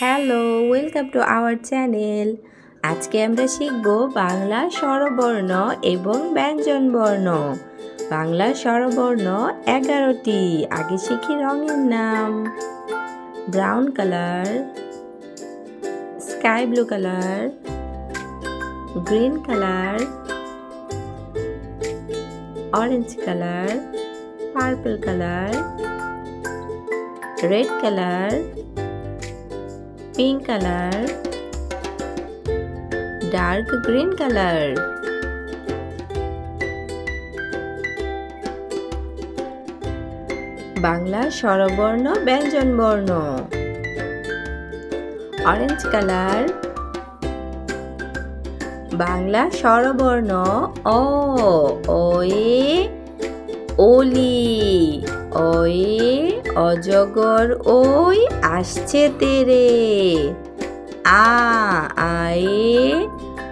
Hello, welcome to our channel. আজকে আমরা শিখব বাংলা স্বরবর্ণ এবং ব্যঞ্জনবর্ণ বাংলা স্বরবর্ণ এগারোটি, আগে শিখি রঙের নাম। Brown colour, sky blue colour, green colour, orange colour, purple colour, red colour pink color, dark green color. Bangla স্বরবর্ণ ব্যঞ্জন বর্ণ অরেঞ্জ কালার বাংলা স্বরবর্ণ, অ ওয়ে ওলি ওয়ে অজগর, ওই, আসছে তেরে। আ, আয়ে,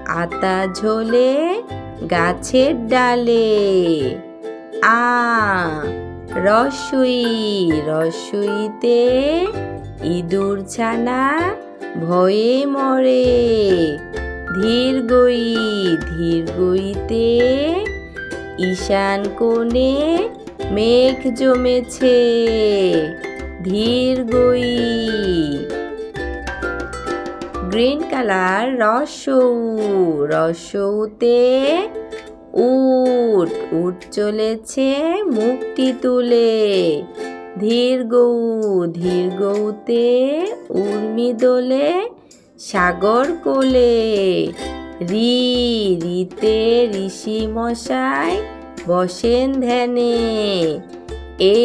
আতা ঝোলে, গাছের ডালে। আ, রসুই, রসুইতে ইঁদুর ছানা ভয়ে মরে। ধীর গই, ধীর গইতে ঈশান কোণে মেঘ জমেছে। ধীর গই গ্রিন কালার রসৌ, রসৌতে উট উট চলেছে মুক্তি তুলে। ধীর গৌ, ধীর গৌতে উর্মি দোলে সাগর কোলে। রি, রিতে ঋষি মশাই বসেন ধ্যানে। এ,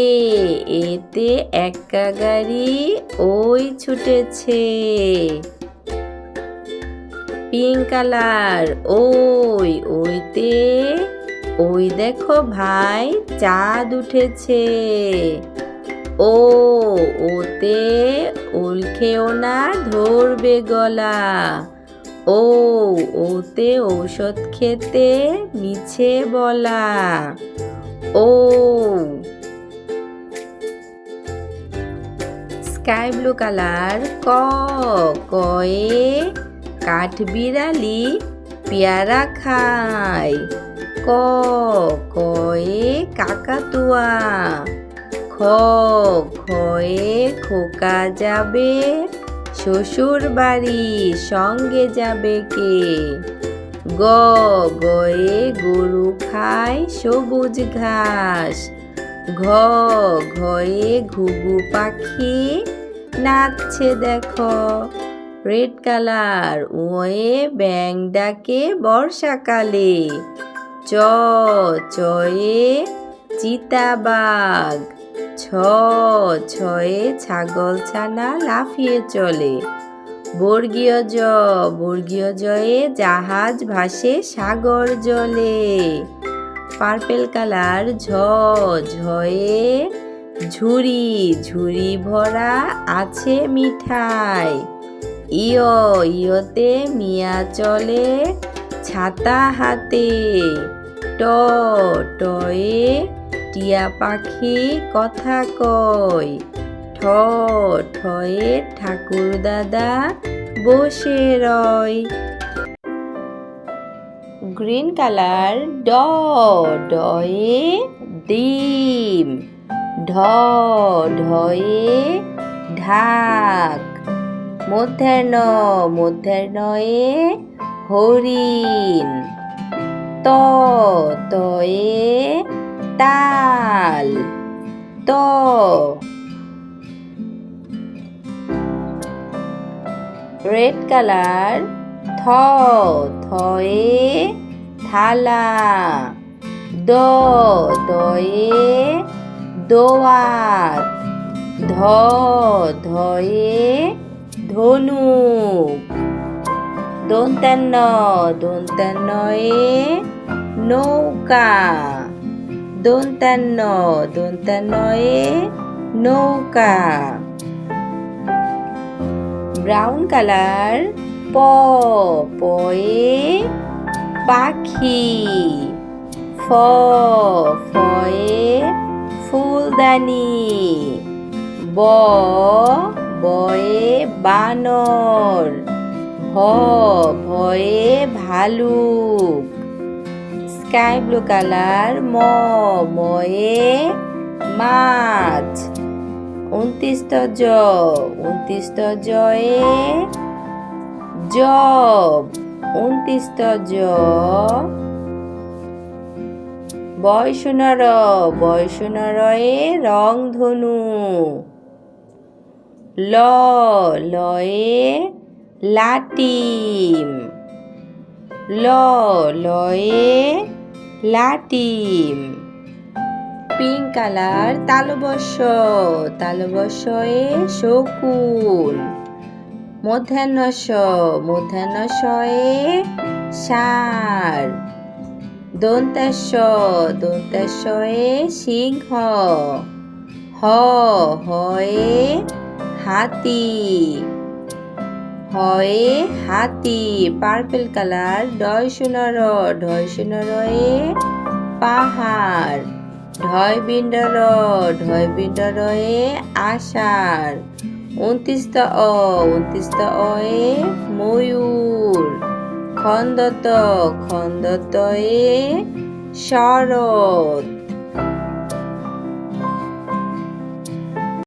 এতে একা গাড়ি ওই ছুটেছে। Pink colour. ওই, ওইতে, ওই দেখো ভাই, চাঁদ উঠেছে। ও, ওতে, ওল খেও না, ধরবে গলা। ও, ওতে ঔষধ খেতে মিছে বলা। ও। স্কাই ব্লু কালার, ক কয়ে কাঠ বিড়ালি পেয়ারা খায়। ক কয়ে কাকাতুয়া। খ, খয়ে খোকা যাবে। শ্বশুর বাড়ি সঙ্গে যাবে কে? গ, গয়ে গরু খায় সবুজ ঘাস। ঘ, ঘয়ে ঘুঘু পাখি নাচছে দেখো। রেড কালার ওয়ে ব্যাং ডাকে বর্ষাকালে। চ চয়ে চিতাবাঘ। ছ, ছয়ে ছাগল ছানা লাফিয়ে চলে। বর্গীয় জ, বর্গীয় জয়ে জাহাজ ভাসে সাগর জলে। পার্পেল কালার, ঝ, ঝয়ে ঝুড়ি ঝুড়ি ভরা আছে মিঠাই। ইয়, ইয়তে মিয়া চলে ছাতা হাতে। ট, টয়ে টিয়া পাখি কথা কয়। ঠ, ঠয়ে ঠাকুর দাদা বসে রয়। গ্রিন কালার, ড, ডয়ে ডিম। ঢ, ঢয়ে ঢাক। মধ্যাহ্ন, মধ্যাহ্নয়ে হরিণ। ত, তয়ে তাল। ত। রেড কালার, থ, থয়ে থালা। দ দয়ে দোয়াত ধ, ধয়ে ধনুক দন্তান্ন দন্তান্নয়ে নৌকা। দন্তান্ন দন্তান্নয়ে নৌকা। ব্রাউন কালার প পয়ে পাখি। ফ ফয়ে ফুলদানি। ব বয়ে বানর ভ ভয়ে ভালুক। স্কাই ব্লু কালার, ম ময়ে মাছ। উনত্রিশ জ উনত্রিশ জয়ে জব উনত্রিশ জ বয়সুনর বয়সুনরয়ে রংধনু ল লয়ে লাটিম। ল লয়ে লাটিম। পিঙ্ক কালার তালবস্য তালবস্যয়ে শকুন। মধ্যাহ্নস মধ্যাহ্নসয়ে সার দন্তাস্য দন্তাস্যয়ে সিংহ। হ হয়ে হাতি। হয়ে হাতি পার্পল কালার ডয় সোনার, ঢয় সোনারয়ে পাহাড়। ঢয় বিন্ডর, ঢয় বিন্ডরয়ে আষাঢ়। উনত্রিশ অ উনত্রিশ অয়ে ময়ূর। খন্দত খন্দতয়ে শরৎ।